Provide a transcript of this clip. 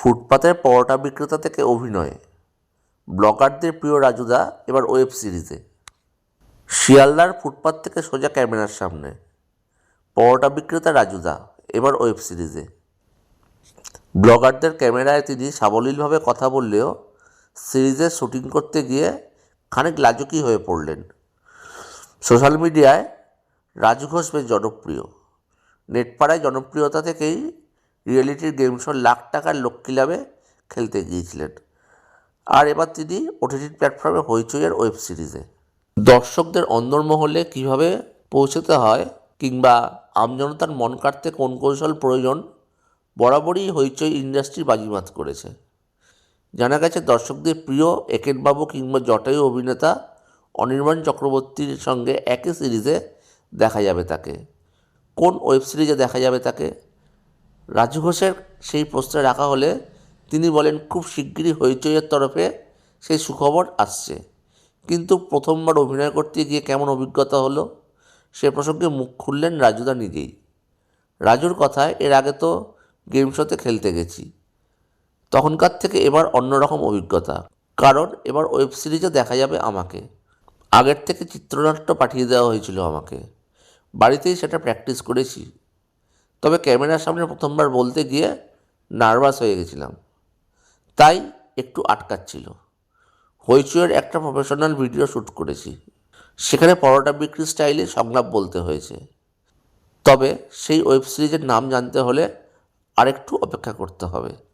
ফুটপাতের পরোটা বিক্রেতা থেকে অভিনয়। ব্লগারদের প্রিয় রাজুদা এবার ওয়েব সিরিজে। শিয়ালদার ফুটপাত থেকে সোজা ক্যামেরার সামনে। পরোটা বিক্রেতা রাজুদা এবার ওয়েব সিরিজে। ব্লগারদের ক্যামেরায় তিনি সাবলীলভাবে কথা বললেও সিরিজের শুটিং করতে গিয়ে খানিক লাজুকি হয়ে পড়লেন। সোশ্যাল মিডিয়ায় রাজু ঘোষ বেশ জনপ্রিয়। নেটপাড়ায় জনপ্রিয়তা থেকেই রিয়েলিটির গেম শো লাখ টাকার লক্ষ্মী লাভে খেলতে গিয়েছিলেন। আর এবার তিনি ওটিটি প্ল্যাটফর্মে হইচইয়ের ওয়েব সিরিজে। দর্শকদের অন্দরমহলে কীভাবে পৌঁছতে হয় কিংবা আমজনতার মন কাটতে কোন কৌশল প্রয়োজন, বরাবরই হইচই ইন্ডাস্ট্রি বাজিমাত করেছে। জানা গেছে, দর্শকদের প্রিয় একেনবাবু কিংবা জটায়ু অভিনেতা অনির্বাণ চক্রবর্তীর সঙ্গে একই সিরিজে দেখা যাবে তাকে। কোন ওয়েব সিরিজে দেখা যাবে তাকে? রাজু ঘোষের সেই প্রশ্নে রাখা হলে তিনি বলেন, খুব শিগগিরই হইচইয়ের তরফে সেই সুখবর আসছে। কিন্তু প্রথমবার অভিনয় করতে গিয়ে কেমন অভিজ্ঞতা হলো সে প্রসঙ্গে মুখ খুললেন রাজুদা নিজেই। রাজুর কথায়, এর আগে তো গেম শোতে খেলতে গেছি। তখনকার থেকে এবার অন্যরকম অভিজ্ঞতা। কারণ এবার ওয়েব সিরিজে দেখা যাবে আমাকে। আগের থেকে চিত্রনাট্য পাঠিয়ে দেওয়া হয়েছিল আমাকে। বাড়িতেই সেটা প্র্যাকটিস করেছি। তবে ক্যামেরার সামনে প্রথমবার বলতে গিয়ে নার্ভাস হয়ে গেছিলাম। তাই একটু আটকাচ্ছিল। হইচুয়ের একটা প্রফেশনাল ভিডিও শ্যুট করেছি। সেখানে পরোটা বিক্রি স্টাইলে সংলাপ বলতে হয়েছে। তবে সেই ওয়েব সিরিজের নাম জানতে হলে আরেকটু অপেক্ষা করতে হবে।